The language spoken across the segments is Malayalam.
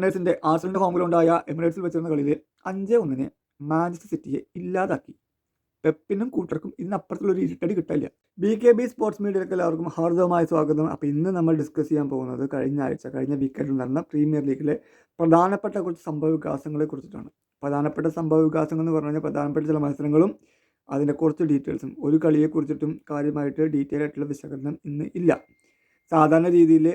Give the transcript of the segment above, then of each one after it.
എമിറേറ്റ്സിന്റെ ആർസലിന്റെ ഹോമിലുണ്ടായ എമിറേറ്റ്സിൽ വെച്ചിരുന്ന കളിയിൽ അഞ്ച് ഒന്നിന് മാഞ്ചസ്റ്റർ സിറ്റിയെ ഇല്ലാതാക്കി. പെപ്പിനും കൂട്ടർക്കും ഇതിനപ്പുറത്തുള്ള ഒരു ഇരുട്ടടി കിട്ടില്ല ബി കെ ബി സ്പോർട്സ് മീഡിയയിലേക്ക് എല്ലാവർക്കും ഹാർദവമായ സ്വാഗതം. അപ്പോൾ ഇന്ന് നമ്മൾ ഡിസ്കസ് ചെയ്യാൻ പോകുന്നത് കഴിഞ്ഞ ആഴ്ച കഴിഞ്ഞ വീക്കെൻഡിൽ നടന്ന പ്രീമിയർ ലീഗിലെ പ്രധാനപ്പെട്ട കുറച്ച് സംഭവ വികാസങ്ങളെ കുറിച്ചിട്ടാണ്. പ്രധാനപ്പെട്ട സംഭവ വികാസങ്ങൾ എന്ന് പറഞ്ഞു കഴിഞ്ഞാൽ പ്രധാനപ്പെട്ട ചില മത്സരങ്ങളും അതിന്റെ കുറച്ച് ഡീറ്റെയിൽസും ഒരു കളിയെക്കുറിച്ചിട്ടും കാര്യമായിട്ട് ഡീറ്റെയിൽ ആയിട്ടുള്ള വിശകലനം ഇന്ന് ഇല്ല. സാധാരണ രീതിയിൽ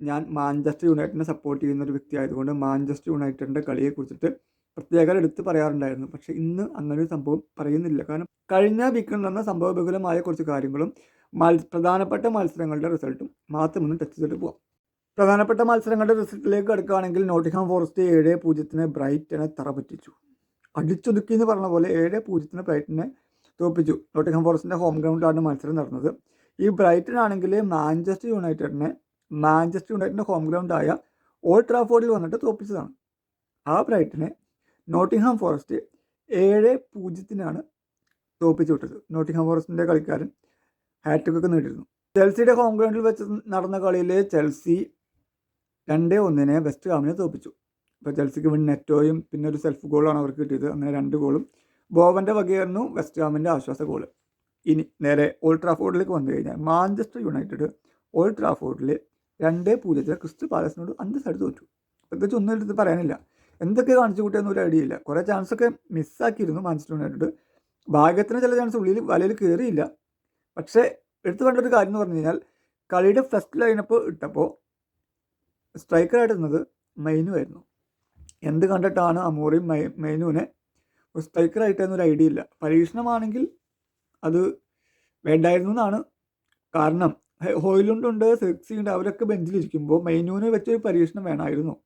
ഞാൻ മാഞ്ചസ്റ്റർ യുണൈറ്റഡിനെ സപ്പോർട്ട് ചെയ്യുന്ന ഒരു വ്യക്തി ആയതുകൊണ്ട് മാഞ്ചസ്റ്റർ യുണൈറ്റഡിന്റെ കളിയെക്കുറിച്ചിട്ട് പ്രത്യേകം എടുത്ത് പറയാറുണ്ടായിരുന്നു. പക്ഷേ ഇന്ന് അങ്ങനെ ഒരു സംഭവം പറയുന്നില്ല. കാരണം കഴിഞ്ഞ വീക്കിൽ നടന്ന സംഭവബഹുലമായ കുറച്ച് കാര്യങ്ങളും മത്സ പ്രധാനപ്പെട്ട മത്സരങ്ങളുടെ റിസൾട്ടും മാത്രം ഒന്ന് ടച്ച് ചെയ്തിട്ട് പോവാം. പ്രധാനപ്പെട്ട മത്സരങ്ങളുടെ റിസൾട്ടിലേക്ക് കിടക്കുകയാണെങ്കിൽ നോട്ടിഹാം ഫോറസ്റ്റ് ഏഴ് പൂജ്യത്തിന് ബ്രൈറ്റനെ തറ പറ്റിച്ചു. അടിച്ചൊതുക്കി എന്ന് പറഞ്ഞ പോലെ ഏഴ് പൂജ്യത്തിന് ബ്രൈറ്റനെ തോപ്പിച്ചു. നോട്ടിഹാം ഫോറസ്റ്റിന്റെ ഹോം ഗ്രൗണ്ടിലാണ് മത്സരം നടന്നത്. ഈ ബ്രൈറ്റൺ ആണെങ്കിൽ മാഞ്ചസ്റ്റർ യുണൈറ്റഡിനെ മാഞ്ചസ്റ്റർ യുണൈറ്റഡിന്റെ ഹോം ഗ്രൗണ്ടായ ഓൾഡ് ട്രാഫോർഡിൽ വന്നിട്ട് തോപ്പിച്ചതാണ്. ആ ബ്രൈറ്റിനെ നോട്ടിംഗ്ഹാം ഫോറസ്റ്റ് ഏഴ് പൂജ്യത്തിനാണ് തോപ്പിച്ചു വിട്ടത്. നോട്ടിംഗ്ഹാം ഫോറസ്റ്റിന്റെ കളിക്കാരൻ ഹാട്രിക് ഒക്കെ നേടിയിരുന്നു. ചെൽസിയുടെ ഹോം ഗ്രൗണ്ടിൽ വെച്ച് നടന്ന കളിയിൽ ചെൽസി രണ്ട് ഒന്നിനെ വെസ്റ്റ് ഹാമിനെ തോപ്പിച്ചു. ഇപ്പോൾ ചെൽസിക്ക് വിൻ നെറ്റോയും പിന്നെ ഒരു സെൽഫ് ഗോളാണ് അവർക്ക് കിട്ടിയത്. അങ്ങനെ രണ്ട് ഗോളും ബോവന്റെ വകയായിരുന്നു വെസ്റ്റ് ഹാമിന്റെ ആശ്വാസ ഗോൾ ഇനി നേരെ ഓൾഡ് ട്രാഫോർഡിലേക്ക് വന്നു കഴിഞ്ഞാൽ മാഞ്ചസ്റ്റർ യുണൈറ്റഡ് ഓൾഡ് ട്രാഫോർഡിൽ രണ്ട് പൂജ്യത്തിൽ ക്രിസ്തു പാലസിനോട് അഞ്ച് സൈഡ് തോറ്റു. പ്രത്യേകിച്ച് ഒന്നും എടുത്ത് പറയാനില്ല. എന്തൊക്കെ കാണിച്ചു കൂട്ടിയെന്ന് ഒരു ഐഡിയ ഇല്ല കുറേ ചാൻസൊക്കെ മിസ്സാക്കിയിരുന്നു മാഞ്ചസ്റ്റർ യുണൈറ്റഡ്. ഭാഗ്യത്തിന് ചില ചാൻസ് ഉള്ളിൽ വലയിൽ കയറിയില്ല പക്ഷേ എടുത്തു കണ്ട ഒരു കാര്യം എന്ന് പറഞ്ഞു കഴിഞ്ഞാൽ കളിയുടെ ഫസ്റ്റ് ലൈനപ്പ് ഇട്ടപ്പോൾ സ്ട്രൈക്കറായിട്ടിരുന്നത് മെയിനു ആയിരുന്നു. എന്ത് കണ്ടിട്ടാണ് അമോറിയും മൈ മെയിനുവിനെ ഒരു ഐഡിയ ഇല്ല പരീക്ഷണമാണെങ്കിൽ അത് വേണ്ടായിരുന്നു എന്നാണ് കാരണം. ഹോയിലുണ്ടുണ്ട് സെക്സി ഉണ്ട് അവരൊക്കെ ബെഞ്ചിലിരിക്കുമ്പോൾ മെയിനുവിനെ വെച്ചൊരു പരീക്ഷണം വേണമായിരുന്നു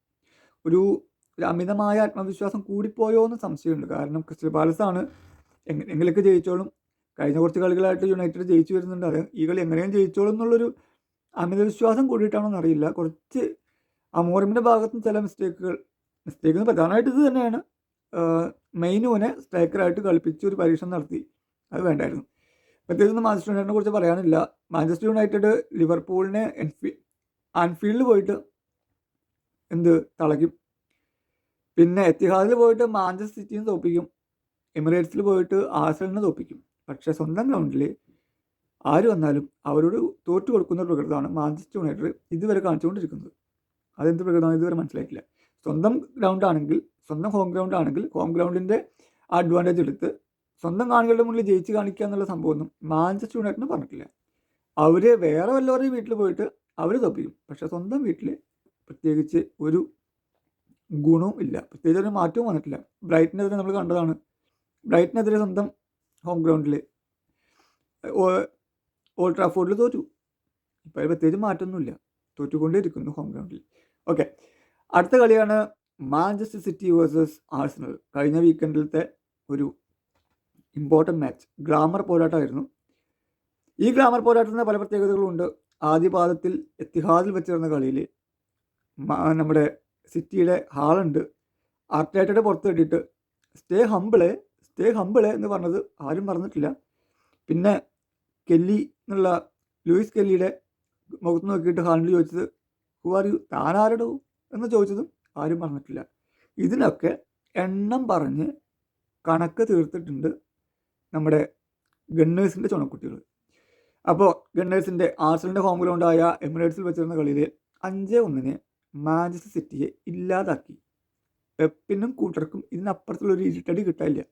ഒരു അമിതമായ ആത്മവിശ്വാസം കൂടിപ്പോയോ എന്ന് സംശയമുണ്ട്. കാരണം ക്രിസ്റ്റൽ ആണ് എങ്ങനെയൊക്കെ ജയിച്ചോളും. കഴിഞ്ഞ കുറച്ച് കളികളായിട്ട് യുണൈറ്റഡ് ജയിച്ചു വരുന്നുണ്ട്. അത് ഈ കളി എങ്ങനെയും ജയിച്ചോളും എന്നുള്ളൊരു അമിത വിശ്വാസം കൂടിയിട്ടാണോ എന്നറിയില്ല കുറച്ച് അമോറിമിന്റെ ഭാഗത്തും ചില മിസ്റ്റേക്കുകൾ മിസ്റ്റേക്ക് പ്രധാനമായിട്ട് ഇത് തന്നെയാണ്. മെയിനുവിനെ സ്ട്രൈക്കറായിട്ട് കളിപ്പിച്ച് ഒരു പരീക്ഷണം നടത്തി. അത് വേണ്ടായിരുന്നു. പ്രത്യേകിച്ച് മാഞ്ചസ്റ്റർ യുണൈറ്റിനെ കുറിച്ച് പറയാനില്ല. മാഞ്ചസ്റ്റർ യുണൈറ്റഡ് ലിവർപൂളിനെ എൻഫീ ആൻഫീൽഡിൽ പോയിട്ട് എന്ത് തളയ്ക്കും. പിന്നെ എത്തിഹാദിൽ പോയിട്ട് മാഞ്ചസ്റ്റർ സിറ്റിയും തോപ്പിക്കും എമിറേറ്റ്സിൽ പോയിട്ട് ആഴ്സണലിനെ തോപ്പിക്കും പക്ഷെ സ്വന്തം ഗ്രൗണ്ടിൽ ആര് വന്നാലും അവരോട് തോറ്റു കൊടുക്കുന്ന ഒരു പ്രകൃതമാണ് മാഞ്ചസ്റ്റർ യുണൈറ്റഡ് ഇതുവരെ കാണിച്ചുകൊണ്ടിരിക്കുന്നത്. അതെന്ത് പ്രകൃതമാണ് ഇതുവരെ മനസ്സിലായിട്ടില്ല. സ്വന്തം ഗ്രൗണ്ടാണെങ്കിൽ സ്വന്തം ഹോം ഗ്രൗണ്ട് ആണെങ്കിൽ ഹോം ഗ്രൗണ്ടിന്റെ അഡ്വാന്റേജ് എടുത്ത് സ്വന്തം കാണികളുടെ മുന്നിൽ ജയിച്ച് കാണിക്കുക എന്നുള്ള സംഭവമൊന്നും മാഞ്ചസ്റ്റർ യുണൈറ്റഡിന് പറഞ്ഞിട്ടില്ല. അവർ വേറെ വല്ലവരുടെയും വീട്ടിൽ പോയിട്ട് അവർ തോപ്പിക്കും. പക്ഷേ സ്വന്തം വീട്ടിൽ പ്രത്യേകിച്ച് ഒരു ഗുണവും ഇല്ല. പ്രത്യേകിച്ച് ഒരു മാറ്റവും വന്നിട്ടില്ല. ബ്രൈറ്റിനെതിരെ നമ്മൾ കണ്ടതാണ്. ബ്രൈറ്റിനെതിരെ സ്വന്തം ഹോം ഗ്രൗണ്ടിൽ ഓൾഡ് ട്രാഫോർഡിൽ തോറ്റു. ഇപ്പോൾ പ്രത്യേകിച്ച് മാറ്റമൊന്നുമില്ല. തോറ്റുകൊണ്ടേയിരിക്കുന്നു ഹോം ഗ്രൗണ്ടിൽ ഓക്കെ. അടുത്ത കളിയാണ് മാഞ്ചസ്റ്റർ സിറ്റി വേഴ്സസ് ആഴ്സണൽ. കഴിഞ്ഞ വീക്കെൻഡിലത്തെ ഒരു ഇമ്പോർട്ടന്റ് മാച്ച് ഗ്ലാമർ പോരാട്ടമായിരുന്നു. ഈ ഗ്ലാമർ പോരാട്ടത്തിന് പല പ്രത്യേകതകളുണ്ട് ആദ്യ പാദത്തിൽ എത്തിഹാദിൽ വെച്ചിരുന്ന കളിയിൽ നമ്മുടെ സിറ്റിയുടെ ഹാളുണ്ട്. ആർട്ടേറ്റയുടെ പുറത്ത് കിട്ടിയിട്ട് സ്റ്റേ ഹമ്പിളെ സ്റ്റേ ഹമ്പിളെ എന്ന് പറഞ്ഞത് ആരും പറഞ്ഞിട്ടില്ല പിന്നെ കെല്ലി എന്നുള്ള ലൂയിസ് കെല്ലിയുടെ മുഖത്ത് നോക്കിയിട്ട് ഹാളിൽ ചോദിച്ചത് ഹു ആർ യു താനാരടോ എന്ന് ചോദിച്ചതും ആരും പറഞ്ഞിട്ടില്ല ഇതിനൊക്കെ എണ്ണം പറഞ്ഞ് കണക്ക് തീർത്തിട്ടുണ്ട്. നമ്മുടെ ഗണ്ണേഴ്സിന്റെ ചുണക്കുട്ടികൾ അപ്പോൾ ഗണ്ണേഴ്സിന്റെ ആർസലിന്റെ ഹോം ഗ്രൗണ്ടായ എമിറേറ്റ്സിൽ വെച്ചിരുന്ന കളിയിൽ അഞ്ച് ഒന്നിന് മാഞ്ചസ്റ്റർ സിറ്റിയെ ഇല്ലാതാക്കി. പെപ്പിനും കൂട്ടർക്കും ഇതിനപ്പുറത്തുള്ള ഒരു ഇരുട്ടടി കിട്ടാനില്ല.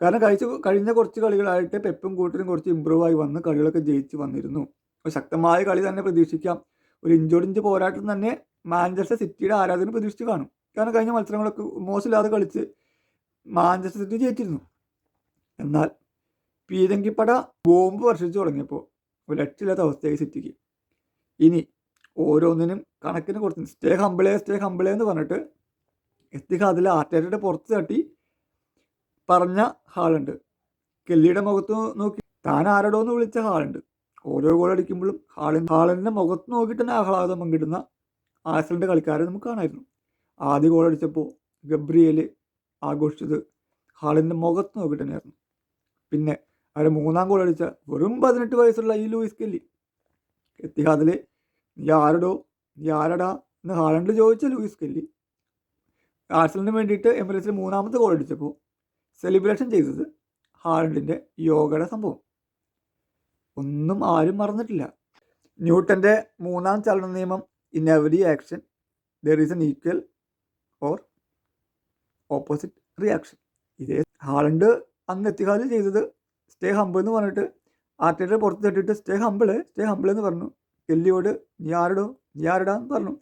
കാരണം കഴിച്ച കഴിഞ്ഞ കുറച്ച് കളികളായിട്ട് പെപ്പും കൂട്ടരും കുറച്ച് ഇമ്പ്രൂവ് ആയി വന്ന് കളികളൊക്കെ ജയിച്ച് വന്നിരുന്നു. ശക്തമായ കളി തന്നെ പ്രതീക്ഷിക്കാം. ഒരു ഇഞ്ചോടിഞ്ച് പോരാട്ടം തന്നെ മാഞ്ചസ്റ്റർ സിറ്റിയുടെ ആരാധന പ്രതീക്ഷിച്ച് കാണും. കാരണം കഴിഞ്ഞ മത്സരങ്ങളൊക്കെ മോശമില്ലാതെ കളിച്ച് മാഞ്ചസ്റ്റർ സിറ്റി ജയിച്ചിരുന്നു. എന്നാൽ പീരങ്കിപ്പട ബോംബ് വർഷിച്ചു തുടങ്ങിയപ്പോൾ ഒരു അവസ്ഥയായി സിറ്റിക്ക്. ഇനി ഓരോന്നിനും കണക്കിന് കൊടുത്തു സ്റ്റേ ഹമ്പിളേ സ്റ്റേ ഹമ്പിളേ എന്ന് പറഞ്ഞിട്ട് എത്തിഹാദിൽ ആർട്ടേറ്റയുടെ പുറത്ത് തട്ടി പറഞ്ഞ ഹാളുണ്ട്. കെല്ലിയുടെ മുഖത്ത് നോക്കി താൻ ആരടോ എന്ന് വിളിച്ച ഹാളുണ്ട്. ഓരോ ഗോൾ അടിക്കുമ്പോഴും ഹാളിൻ ഹാളിന്റെ മുഖത്ത് നോക്കിയിട്ട് തന്നെ ആഹ്ലാദം പങ്കിടുന്ന ആസലിന്റെ കളിക്കാരെ നമുക്ക് കാണായിരുന്നു. ആദ്യ ഗോൾ അടിച്ചപ്പോൾ ഗബ്രിയേൽ ആഘോഷിച്ചത് ഹാളിന്റെ മുഖത്ത് നോക്കിയിട്ട് തന്നെയായിരുന്നു. പിന്നെ അവർ മൂന്നാം ഗോൾ അടിച്ച വെറും പതിനെട്ട് വയസ്സുള്ള ഈ ലൂയിസ് കെല്ലി. എത്തിഹാദിൽ നീ ആരടോ? നീ ആരടാ? എന്ന് ഹാളണ്ട് ചോദിച്ച ലൂയിസ് കെല്ലി. ആർസലിന് വേണ്ടിയിട്ട് എമിറേറ്റ്സിൽ മൂന്നാമത്തെ ഗോൾ അടിച്ചപ്പോൾ സെലിബ്രേഷൻ ചെയ്തത് ഹാളണ്ടിന്റെ യോഗയുടെ സംഭവം. ഒന്നും ആരും മറന്നിട്ടില്ല. ന്യൂട്ടന്റെ മൂന്നാം ചലന നിയമം in every action there is an equal or opposite reaction ഇതേ ഹാളണ്ട് അന്ന് എത്തിഹാദിൽ ചെയ്തത് സ്റ്റേ ഹമ്പിൾ എന്ന് പറഞ്ഞിട്ട് ആർട്ടിയുടെ പുറത്ത് തട്ടിയിട്ട് സ്റ്റേ ഹമ്പിൾ സ്റ്റേ ഹമ്പിൾ എന്ന് പറഞ്ഞു. എല്ലിയോട് നീ ആരടോ? നീ ആരടാന്ന് പറഞ്ഞു.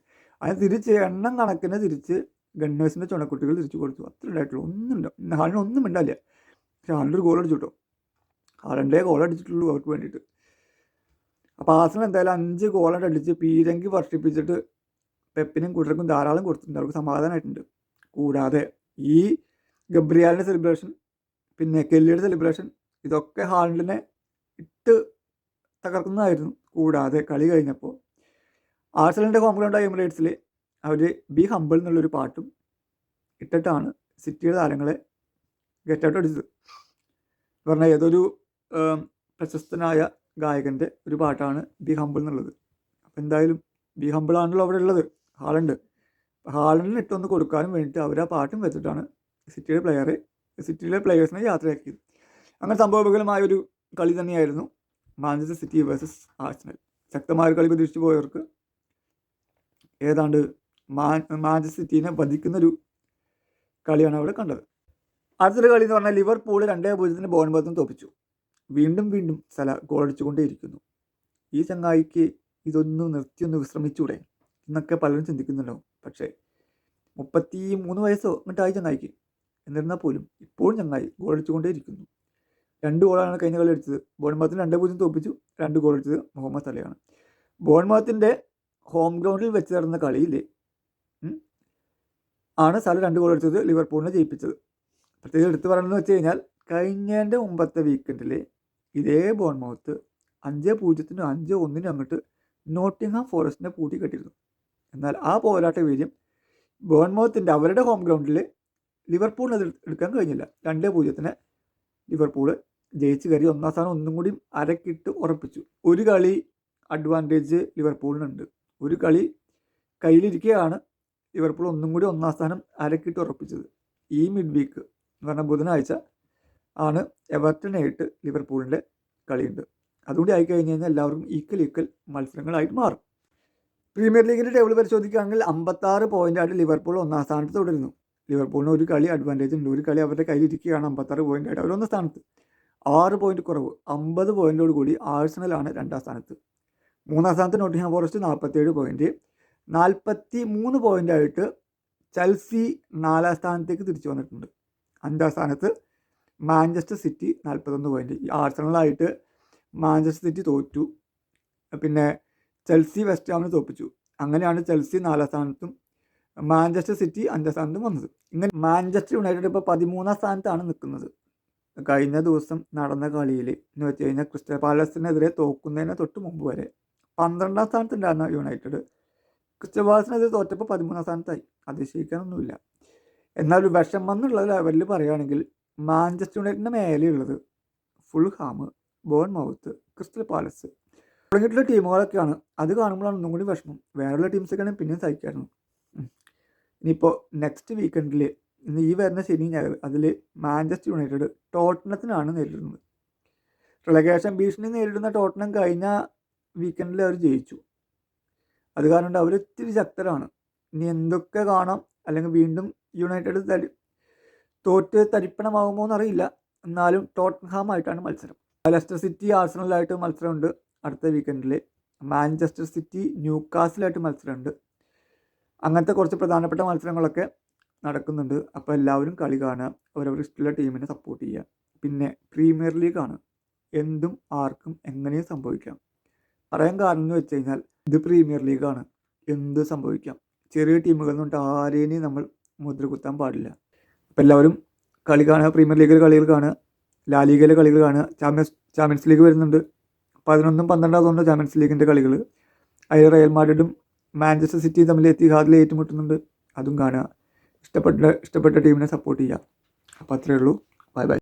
അതിന് തിരിച്ച് എണ്ണം കണക്കിന് തിരിച്ച് ഗണ്ണേഴ്സിന്റെ ചുണക്കുട്ടികൾ തിരിച്ചു കൊടുത്തു. അത്ര ഉണ്ടായിട്ടുള്ളൂ. ഒന്നും ഉണ്ടാവും ഹാളിന് ഒന്നും ഉണ്ടാവില്ല പക്ഷെ ഹാളിന്റെ ഗോൾ അടിച്ചു കേട്ടോ ഹാളണ്ടേ ഗോൾ അടിച്ചിട്ടുള്ളൂ അവർക്ക് വേണ്ടിയിട്ട്. അപ്പോൾ ആസനം എന്തായാലും അഞ്ച് ഗോളായിട്ട് അടിച്ച് പീരങ്കി വർഷിപ്പിച്ചിട്ട് പെപ്പിനും കുട്ടർക്കും ധാരാളം കൊടുത്തിട്ടുണ്ട്. അവർക്ക് സമാധാനമായിട്ടുണ്ട്. കൂടാതെ ഈ ഗബ്രിയാലിന്റെ സെലിബ്രേഷൻ പിന്നെ കെല്ലിയുടെ സെലിബ്രേഷൻ ഇതൊക്കെ ഹാളിനെ ഇട്ട് തകർക്കുന്നതായിരുന്നു. കൂടാതെ കളി കഴിഞ്ഞപ്പോൾ ആർസലിന്റെ ഹോം ഗ്രൗണ്ടായ എമിറേറ്റ്സിൽ അവർ ബി ഹമ്പിൾ എന്നുള്ളൊരു പാട്ടും ഇട്ടിട്ടാണ് സിറ്റിയുടെ താരങ്ങളെ ഗെറ്റ് ഔട്ട് അടിച്ചത്. പറഞ്ഞാൽ ഏതൊരു പ്രശസ്തനായ ഗായകന്റെ ഒരു പാട്ടാണ് ബി ഹമ്പിൾ എന്നുള്ളത്. അപ്പോൾ എന്തായാലും ബി ഹമ്പിളാണല്ലോ അവിടെ ഉള്ളത് ഹാളുണ്ട് ഹാളിന് ഇട്ടൊന്ന് കൊടുക്കാനും വേണ്ടിയിട്ട് അവർ ആ പാട്ടും വെച്ചിട്ടാണ് സിറ്റിയുടെ പ്ലെയറെ സിറ്റിയിലെ പ്ലെയേഴ്സിനെ യാത്രയാക്കിയത്. അങ്ങനെ സംഭവബഹുലമായ ഒരു കളി തന്നെയായിരുന്നു. മാഞ്ചസ്റ്റർ സിറ്റി വേഴ്സസ് ആഴ്സണൽ ശക്തമായ ഒരു കളി പ്രതീക്ഷിച്ചു പോയവർക്ക് ഏതാണ്ട് മാഞ്ചസ്റ്റർ സിറ്റീനെ വധിക്കുന്നൊരു കളിയാണ് അവിടെ കണ്ടത്. അടുത്തൊരു കളി എന്ന് പറഞ്ഞാൽ ലിവർപൂൾ രണ്ടേ പൂജ്യത്തിന് ബോൺബത്തും തോപ്പിച്ചു. വീണ്ടും വീണ്ടും സല ഗോളടിച്ചുകൊണ്ടേയിരിക്കുന്നു. ഈ ചങ്ങായിക്ക് ഇതൊന്നും നിർത്തിയൊന്ന് വിശ്രമിച്ചൂടെ എന്നൊക്കെ പലരും ചിന്തിക്കുന്നുണ്ടാവും. പക്ഷേ മുപ്പത്തി മൂന്ന് വയസ്സോ എന്നിട്ടായി ചങ്ങായിക്ക്. എന്നിരുന്നാൽ പോലും ഇപ്പോഴും ചങ്ങായി ഗോളടിച്ചുകൊണ്ടേയിരിക്കുന്നു. രണ്ട് ഗോളാണ് കഴിഞ്ഞ കളി അടിച്ചത് ബോൺമാത്തിന് രണ്ട് പൂജ്യം തോപ്പിച്ചു രണ്ട് ഗോൾ അടിച്ചത് മുഹമ്മദ് സലയാണ്. ബോൺമാത്തിന്റെ ഹോം ഗ്രൗണ്ടിൽ വെച്ച് നടന്ന കളിയിൽ ആണ് സല രണ്ട് ഗോൾ അടിച്ചത് ലിവർപൂളിനെ ജയിപ്പിച്ചത്. പ്രത്യേകിച്ച് എടുത്തു പറയണമെന്ന് വെച്ച് കഴിഞ്ഞാൽ കഴിഞ്ഞതിന്റെ മുമ്പത്തെ വീക്കെൻഡിൽ ഇതേ ബോൺമൗത്ത് അഞ്ച് പൂജ്യത്തിനും അഞ്ച് ഒന്നിനും അങ്ങോട്ട് നോട്ടിംഗ്ഹാം ഫോറസ്റ്റിനെ പൂട്ടി കെട്ടിയിരുന്നു. എന്നാൽ ആ പോരാട്ട വീര്യം ബോൺമൗത്തിന്റെ അവരുടെ ഹോം ഗ്രൗണ്ടിൽ ലിവർപൂളിന് എടുക്കാൻ കഴിഞ്ഞില്ല. രണ്ട് പൂജ്യത്തിന് ലിവർപൂൾ ജയിച്ച് കയറി ഒന്നാം സ്ഥാനം ഒന്നും കൂടി അരക്കിട്ട് ഉറപ്പിച്ചു. ഒരു കളി അഡ്വാന്റേജ് ലിവർപൂളിനുണ്ട്. ഒരു കളി കയ്യിലിരിക്കുകയാണ് ലിവർപൂൾ ഒന്നും കൂടി ഒന്നാം സ്ഥാനം അരക്കിട്ട് ഉറപ്പിച്ചത്. ഈ മിഡ് വീക്ക് എന്ന് പറഞ്ഞാൽ ബുധനാഴ്ച ആണ് എവർട്ടനായിട്ട് ലിവർപൂളിന്റെ കളിയുണ്ട്. അതുകൂടി ആയി കഴിഞ്ഞ് കഴിഞ്ഞാൽ എല്ലാവർക്കും ഈക്വൽ ഈക്വൽ മത്സരങ്ങളായിട്ട് മാറും. പ്രീമിയർ ലീഗിന്റെ ടേബിൾ പരിശോധിക്കുകയാണെങ്കിൽ അമ്പത്താറ് പോയിന്റായിട്ട് ലിവർപൂൾ ഒന്നാം സ്ഥാനത്ത് തുടരുന്നു. ലിവർപൂളിന് ഒരു കളി അഡ്വാന്റേജ് ഉണ്ട്. ഒരു കളി അവരുടെ കയ്യിലിരിക്കുകയാണ് അമ്പത്താറ് പോയിന്റായിട്ട് അവർ ഒന്നാം സ്ഥാനത്ത്. ആറ് പോയിന്റ് കുറവ് അമ്പത് പോയിന്റോട് കൂടി ആഴ്സണലാണ് രണ്ടാം സ്ഥാനത്ത്. മൂന്നാം സ്ഥാനത്ത് നോട്ടിംഗ്ഹാം ഫോറസ്റ്റ് നാൽപ്പത്തേഴ് പോയിന്റ് നാൽപ്പത്തി മൂന്ന് പോയിന്റായിട്ട് ചെൽസി നാലാം സ്ഥാനത്തേക്ക് തിരിച്ചു വന്നിട്ടുണ്ട്. അഞ്ചാം സ്ഥാനത്ത് മാഞ്ചസ്റ്റർ സിറ്റി നാൽപ്പത്തൊന്ന് പോയിന്റ് ഈ ആഴ്സണലായിട്ട് മാഞ്ചസ്റ്റർ സിറ്റി തോറ്റു. പിന്നെ ചെൽസി വെസ്റ്റ് ഹാമിനെ തോപ്പിച്ചു. അങ്ങനെയാണ് ചെൽസി നാലാം സ്ഥാനത്തും മാഞ്ചസ്റ്റർ സിറ്റി അഞ്ചാം സ്ഥാനത്തും വന്നത്. ഇങ്ങനെ മാഞ്ചസ്റ്റർ യുണൈറ്റഡ് ഇപ്പോൾ പതിമൂന്നാം സ്ഥാനത്താണ് നിൽക്കുന്നത്. കഴിഞ്ഞ ദിവസം നടന്ന കളിയിൽ എന്ന് വെച്ച് കഴിഞ്ഞാൽ ക്രിസ്റ്റൽ പാലസിനെതിരെ തോക്കുന്നതിന് തൊട്ട് മുമ്പ് വരെ പന്ത്രണ്ടാം സ്ഥാനത്തുണ്ടായിരുന്ന യുണൈറ്റഡ് ക്രിസ്റ്റൽ പാലസിനെതിരെ തോറ്റപ്പോൾ പതിമൂന്നാം സ്ഥാനത്തായി. അതിശയിക്കാനൊന്നുമില്ല എന്നാൽ വിഷമം എന്നുള്ള ലെവലിൽ പറയുകയാണെങ്കിൽ മാഞ്ചസ്റ്റർ യുണൈറ്റഡിന്റെ മേലെയുള്ളത് Fulham Bournemouth Crystal Palace തുടങ്ങിയിട്ടുള്ള ടീമുകളൊക്കെയാണ്. അത് കാണുമ്പോഴാണ് ഒന്നും കൂടി വിഷമം. വേറെയുള്ള ടീംസൊക്കെയാണെങ്കിൽ പിന്നെയും സഹിക്കായിരുന്നു. ഇനിയിപ്പോൾ നെക്സ്റ്റ് വീക്കെൻഡിൽ ഇന്ന് ഈ വരുന്ന ശനി ഞായർ അതിൽ മാഞ്ചസ്റ്റർ യുണൈറ്റഡ് ടോട്ടനത്തിനാണ് നേരിടുന്നത്. റിലഗേഷൻ ഭീഷണി നേരിടുന്ന ടോട്ടനം കഴിഞ്ഞ വീക്കെൻഡിൽ അവർ ജയിച്ചു. അത് കാരണം അവർ ഇത്തിരി ശക്തരാണ്. ഇനി എന്തൊക്കെ കാണാം? അല്ലെങ്കിൽ വീണ്ടും യുണൈറ്റഡ് തരി തോറ്റ് തരിപ്പണമാകുമോ എന്നറിയില്ല. എന്നാലും ടോട്ടൻഹാമായിട്ടാണ് മത്സരം. ലെസ്റ്റർ സിറ്റി ആഴ്സണലായിട്ട് മത്സരമുണ്ട് അടുത്ത വീക്കെൻഡിൽ മാഞ്ചസ്റ്റർ സിറ്റി ന്യൂക്കാസിലായിട്ട് മത്സരമുണ്ട്. അങ്ങനത്തെ കുറച്ച് പ്രധാനപ്പെട്ട മത്സരങ്ങളൊക്കെ നടക്കുന്നുണ്ട്. അപ്പോൾ എല്ലാവരും കളി കാണുക. അവരവർ ഇഷ്ടമുള്ള ടീമിനെ സപ്പോർട്ട് ചെയ്യുക. പിന്നെ പ്രീമിയർ ലീഗാണ് എന്തും ആർക്കും എങ്ങനെയും സംഭവിക്കാം. പറയാൻ കാരണം എന്ന് വെച്ച് കഴിഞ്ഞാൽ ഇത് പ്രീമിയർ ലീഗാണ് എന്ത് സംഭവിക്കാം. ചെറിയ ടീമുകളിൽ നിന്നിട്ട് ആരെയും നമ്മൾ മുദ്ര കുത്താൻ പാടില്ല. അപ്പോൾ എല്ലാവരും കളി കാണുക. പ്രീമിയർ ലീഗിലെ കളികൾ കാണുക. ലാ ലീഗിലെ കളികൾ കാണുക. ചാമ്പ്യൻസ് ചാമ്പ്യൻസ് ലീഗ് വരുന്നുണ്ട്. പതിനൊന്നും പന്ത്രണ്ടാം തോന്നുന്നു ചാമ്പ്യൻസ് ലീഗിന്റെ കളികൾ. അതിൽ റയൽ മാഡ്രിഡും മാഞ്ചസ്റ്റർ സിറ്റിയും തമ്മിൽ എത്തിഹാദിൽ ഏറ്റുമുട്ടുന്നുണ്ട്. അതും കാണുക. ഇഷ്ടപ്പെട്ട ഇഷ്ടപ്പെട്ട ടീമിനെ സപ്പോർട്ട് ചെയ്യുക അപ്പോൾ അത്രയേ ഉള്ളൂ. Bye bye